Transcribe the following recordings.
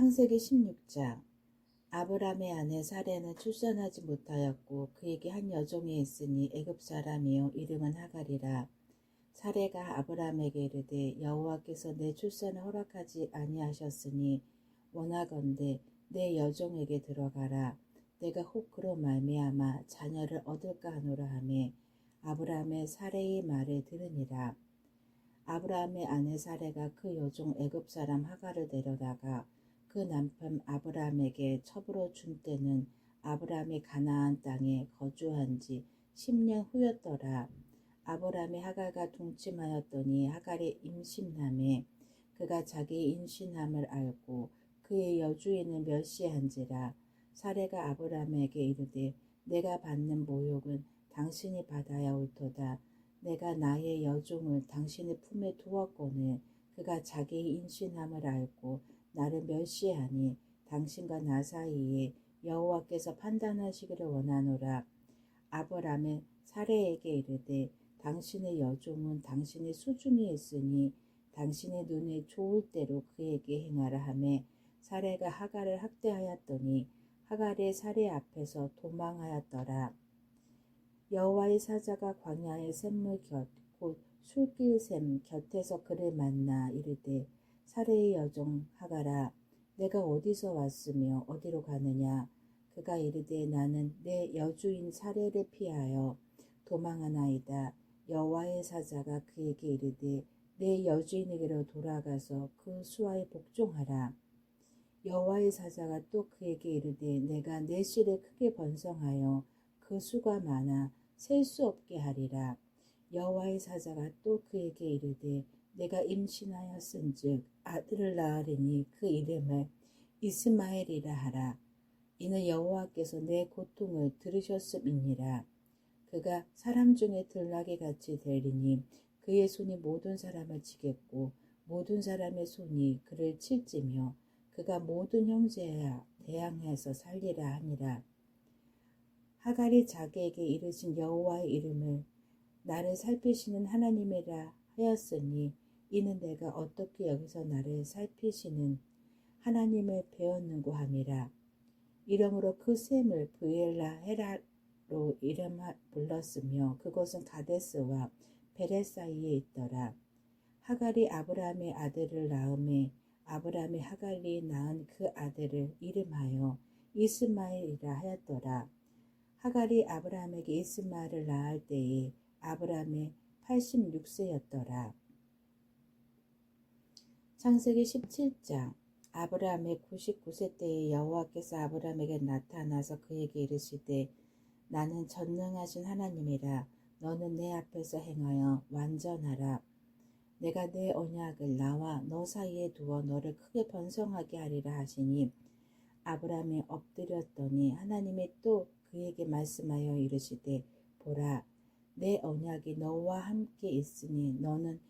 창세기 16장. 아브람의 아내 사레는 출산하지 못하였고 그에게 한 여종이 있으니 애굽 사람이요 이름은 하갈이라. 사레가 아브람에게 이르되 여호와께서 내 출산을 허락하지 아니하셨으니 원하건대 내 여종에게 들어가라. 내가 혹 그로 말미암아 자녀를 얻을까 하노라 하매 아브람의 사레의 말을 들으니라. 아브라함의 아내 사레가 그 여종 애굽 사람 하갈을 데려다가 그 남편 아브라함에게 첩으로 준 때는 아브라함이 가나안 땅에 거주한 지 10년 후였더라. 아브라함이 하갈과 동침하였더니 하갈이 임신함에 그가 자기 임신함을 알고 그의 여주인을 멸시한지라 사례가 아브라함에게 이르되 내가 받는 모욕은 당신이 받아야 옳도다. 내가 나의 여종을 당신의 품에 두었거늘 그가 자기 임신함을 알고 나를 멸시하니 당신과 나 사이에 여호와께서 판단하시기를 원하노라. 아브라함은 사례에게 이르되 당신의 여종은 당신의 수중에 있으니 당신의 눈에 좋을 대로 그에게 행하라 하매 사례가 하갈을 학대하였더니 하갈의 사례 앞에서 도망하였더라. 여호와의 사자가 광야의 샘물 곁 곧 술길샘 곁에서 그를 만나 이르되 사례의 여종 하가라. 내가 어디서 왔으며 어디로 가느냐? 그가 이르되 나는 내 여주인 사례를 피하여 도망하나이다. 여호와의 사자가 그에게 이르되 내 여주인에게로 돌아가서 그 수하에 복종하라. 여호와의 사자가 또 그에게 이르되 내가 내 씨를 크게 번성하여 그 수가 많아 셀 수 없게 하리라. 여호와의 사자가 또 그에게 이르되 내가 임신하였은즉 아들을 낳으리니 그 이름을 이스마엘이라 하라. 이는 여호와께서 내 고통을 들으셨음이니라. 그가 사람 중에 들나귀 같이 되리니 그의 손이 모든 사람을 치겠고 모든 사람의 손이 그를 칠지며 그가 모든 형제야 대항해서 살리라 하니라. 하갈이 자기에게 이르신 여호와의 이름을 나를 살피시는 하나님이라 하였으니 이는 내가 어떻게 여기서 나를 살피시는 하나님을 배웠는고 함이라. 이러므로 그 샘을 브엘라 헤라로 이름 불렀으며 그것은 가데스와 베레 사이에 있더라. 하갈이 아브라함의 아들을 낳음에 아브라함이 하갈이 낳은 그 아들을 이름하여 이스마엘이라 하였더라. 하갈이 아브라함에게 이스마엘을 낳을 때에 아브라함이 86세였더라. 창세기 17장 아브라함의 99세 때에 여호와께서 아브라함에게 나타나서 그에게 이르시되 나는 전능하신 하나님이라 너는 내 앞에서 행하여 완전하라. 내가 내 언약을 나와 너 사이에 두어 너를 크게 번성하게 하리라 하시니 아브라함이 엎드렸더니 하나님이 또 그에게 말씀하여 이르시되 보라 내 언약이 너와 함께 있으니 너는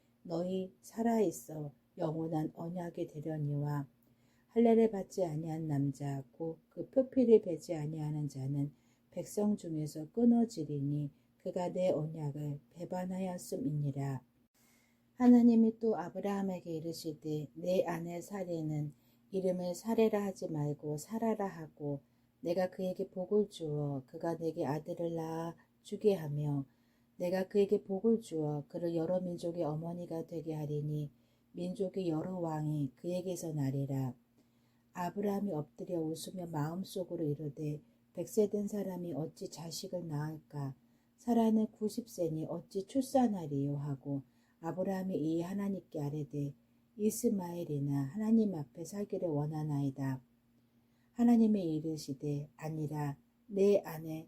너희 살아있어 영원한 언약이 되려니와 할례를 받지 아니한 남자 곧그 표피를 베지 아니하는 자는 백성 중에서 끊어지리니 그가 내 언약을 배반하였음이니라. 하나님이 또 아브라함에게 이르시되 내 아내 사례는 이름을 사례라 하지 말고 사라라 하고 내가 그에게 복을 주어 그가 내게 아들을 낳아 주게 하며 내가 그에게 복을 주어 그를 여러 민족의 어머니가 되게 하리니 민족의 여러 왕이 그에게서 나리라. 아브라함이 엎드려 웃으며 마음속으로 이르되 백세 된 사람이 어찌 자식을 낳을까 사라는 90세니 어찌 출산하리요 하고 아브라함이 이 하나님께 아뢰되 이스마엘이나 하나님 앞에 살기를 원하나이다. 하나님의 이르시되 아니라 내 아내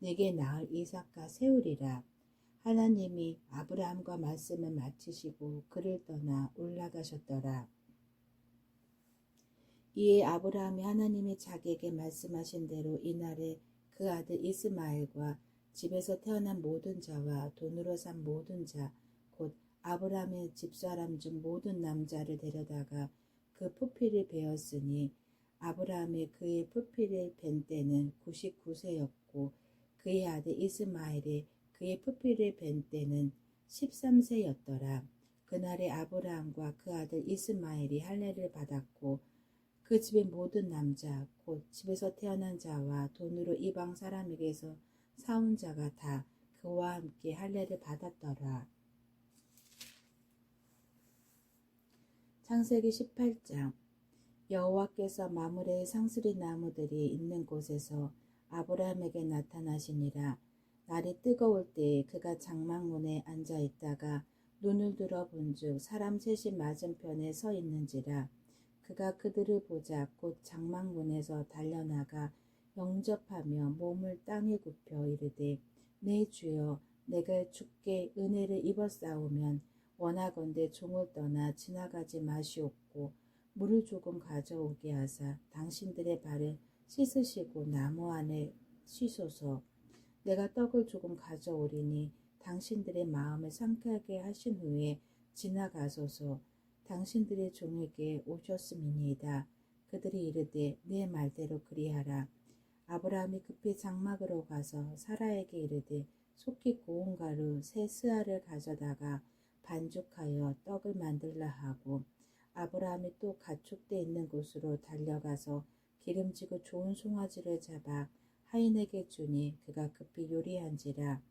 내게 낳을 이삭과 세우리라. 하나님이 아브라함과 말씀을 마치시고 그를 떠나 올라가셨더라. 이에 아브라함이 하나님이 자기에게 말씀하신 대로 이날에 그 아들 이스마엘과 집에서 태어난 모든 자와 돈으로 산 모든 자, 곧 아브라함의 집사람 중 모든 남자를 데려다가 그 푸피를 베었으니 아브라함이 그의 푸피를 벤 때는 99세였고 그의 아들 이스마엘이 그의 푸피를 벤 때는 13세였더라. 그날에 아브라함과 그 아들 이스마엘이 할례를 받았고 그 집의 모든 남자 곧 집에서 태어난 자와 돈으로 이방 사람에게서 사온 자가 다 그와 함께 할례를 받았더라. 창세기 18장 여호와께서 마물의 상수리 나무들이 있는 곳에서 아브라함에게 나타나시니라. 날이 뜨거울 때에 그가 장막문에 앉아 있다가 눈을 들어 본즉 사람 셋이 맞은편에 서 있는지라. 그가 그들을 보자 곧 장막문에서 달려나가 영접하며 몸을 땅에 굽혀 이르되 내 주여 내가 주께 은혜를 입었사오면 원하건대 종을 떠나 지나가지 마시옵고 물을 조금 가져오게 하사 당신들의 발을 씻으시고 나무 안에 쉬소서 내가 떡을 조금 가져오리니 당신들의 마음을 상쾌하게 하신 후에 지나가소서 당신들의 종에게 오셨음이니이다. 그들이 이르되 내 말대로 그리하라. 아브라함이 급히 장막으로 가서 사라에게 이르되 속히 고운 가루 새 스아를 가져다가 반죽하여 떡을 만들라 하고 아브라함이 또 가축대 있는 곳으로 달려가서 기름지고 좋은 송아지를 잡아 하인에게 주니 그가 급히 요리한지라.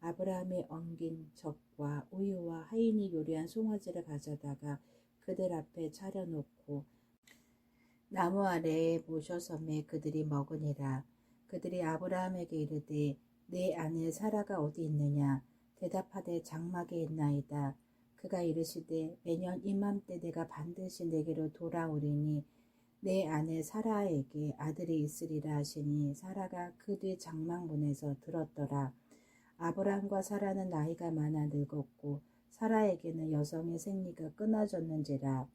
아브라함이 엉긴 젖과 우유와 하인이 요리한 송아지를 가져다가 그들 앞에 차려놓고 나무 아래에 모셔섬에 그들이 먹으니라. 그들이 아브라함에게 이르되 내 아내 사라가 어디 있느냐? 대답하되 장막에 있나이다. 그가 이르시되 매년 이맘때 내가 반드시 내게로 돌아오리니 내 아내 사라에게 아들이 있으리라 하시니 사라가 그 뒤 장막문에서 들었더라. 아브라함과 사라는 나이가 많아 늙었고 사라에게는 여성의 생리가 끊어졌는지라.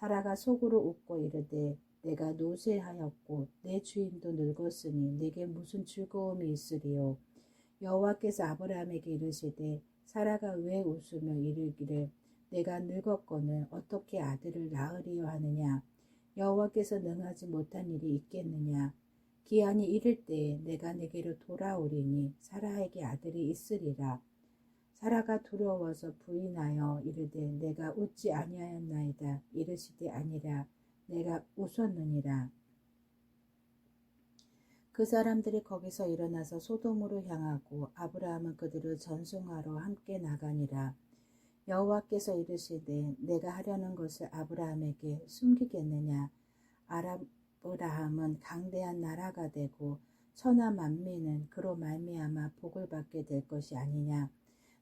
사라가 속으로 웃고 이르되 내가 노쇠하였고 내 주인도 늙었으니 내게 무슨 즐거움이 있으리요? 여호와께서 아브라함에게 이르시되 사라가 왜 웃으며 이르기를 내가 늙었거늘 어떻게 아들을 낳으리요 하느냐 여호와께서 능하지 못한 일이 있겠느냐? 기한이 이를 때에 내가 내게로 돌아오리니 사라에게 아들이 있으리라. 사라가 두려워서 부인하여 이르되 내가 웃지 아니하였나이다. 이르시되 아니라 내가 웃었느니라. 그 사람들이 거기서 일어나서 소돔으로 향하고 아브라함은 그들을 전송하러 함께 나가니라. 여호와께서 이르시되 내가 하려는 것을 아브라함에게 숨기겠느냐 아브라함은 강대한 나라가 되고 천하 만민은 그로 말미암아 복을 받게 될 것이 아니냐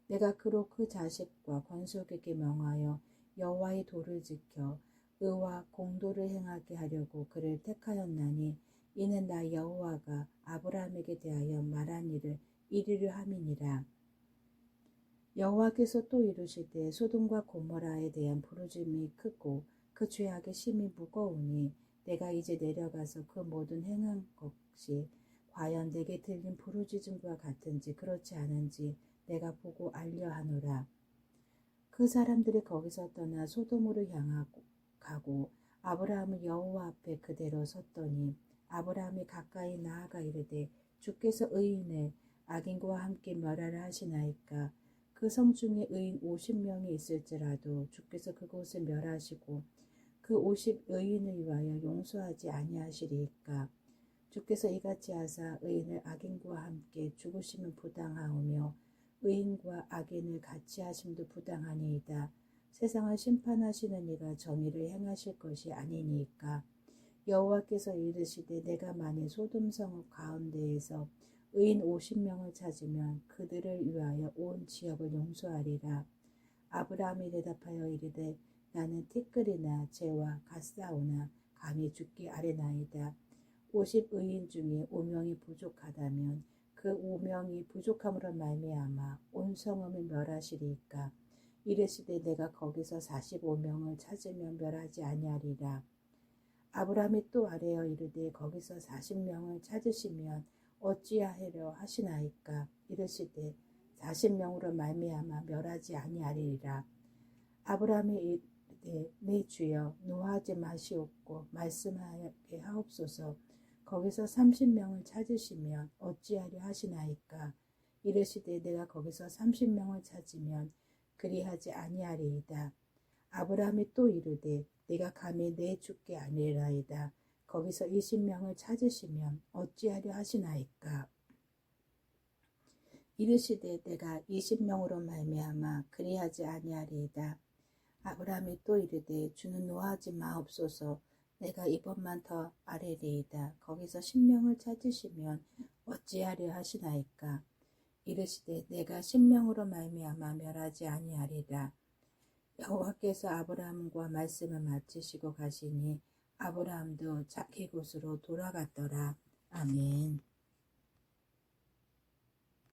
내가 그로 그 자식과 권속에게 명하여 여호와의 도를 지켜 의와 공도를 행하게 하려고 그를 택하였나니 이는 나 여호와가 아브라함에게 대하여 말한 일을 이루려 함이니라. 여호와께서 또 이르시되 소돔과 고모라에 대한 부르짐이 크고 그 죄악의 심이 무거우니 내가 이제 내려가서 그 모든 행한 것이 과연 내게 들린 부르짖음과 같은지 그렇지 않은지 내가 보고 알려 하노라. 그 사람들이 거기서 떠나 소돔으로 향하고 가고 아브라함은 여호와 앞에 그대로 섰더니 아브라함이 가까이 나아가 이르되 주께서 의인을 악인과 함께 멸하라 하시나이까 그 성 중에 의인 50명이 있을지라도 주께서 그곳을 멸하시고 그50 의인을 위하여 용서하지 아니하시리이까 주께서 이같이 하사 의인을 악인과 함께 죽으시면 부당하오며 의인과 악인을 같이 하심도 부당하니이다. 세상을 심판하시는 이가 정의를 행하실 것이 아니니까 여호와께서 이르시되 내가 만일 소돔성 가운데에서 의인 50명을 찾으면 그들을 위하여 온 지역을 용서하리라. 아브라함이 대답하여 이르되 나는 티끌이나 재와 갓사오나 감히 죽기 아뢰나이다. 50 의인 중에 5명이 부족하다면 그 5명이 부족함으로 말미암아 온 성읍을 멸하시리이까 이르시되 내가 거기서 45명을 찾으면 멸하지 아니하리라. 아브라함이 또 아뢰어 이르되 거기서 40명을 찾으시면 어찌하려 하시나이까 이르시되 40명으로 말미암아 멸하지 아니하리라. 아브라함이 이르되 내 주여 노하지 마시옵고 말씀하게 하옵소서 거기서 30명을 찾으시면 어찌하려 하시나이까 이르시되 내가 거기서 30명을 찾으면 그리하지 아니하리이다. 아브라함이 또 이르되 내가 감히 내 주께 아니라이다. 거기서 20명을 찾으시면 어찌하려 하시나이까. 이르시되 내가 20명으로 말미암아 그리하지 아니하리이다. 아브라함이 또 이르되 주는 노하지 마옵소서 내가 이번만 더 아뢰리이다. 거기서 10명을 찾으시면 어찌하려 하시나이까. 이르시되 내가 10명으로 말미암아 멸하지 아니하리라. 여호와께서 아브라함과 말씀을 마치시고 가시니 아브라함도 자기 곳으로 돌아갔더라. 아멘.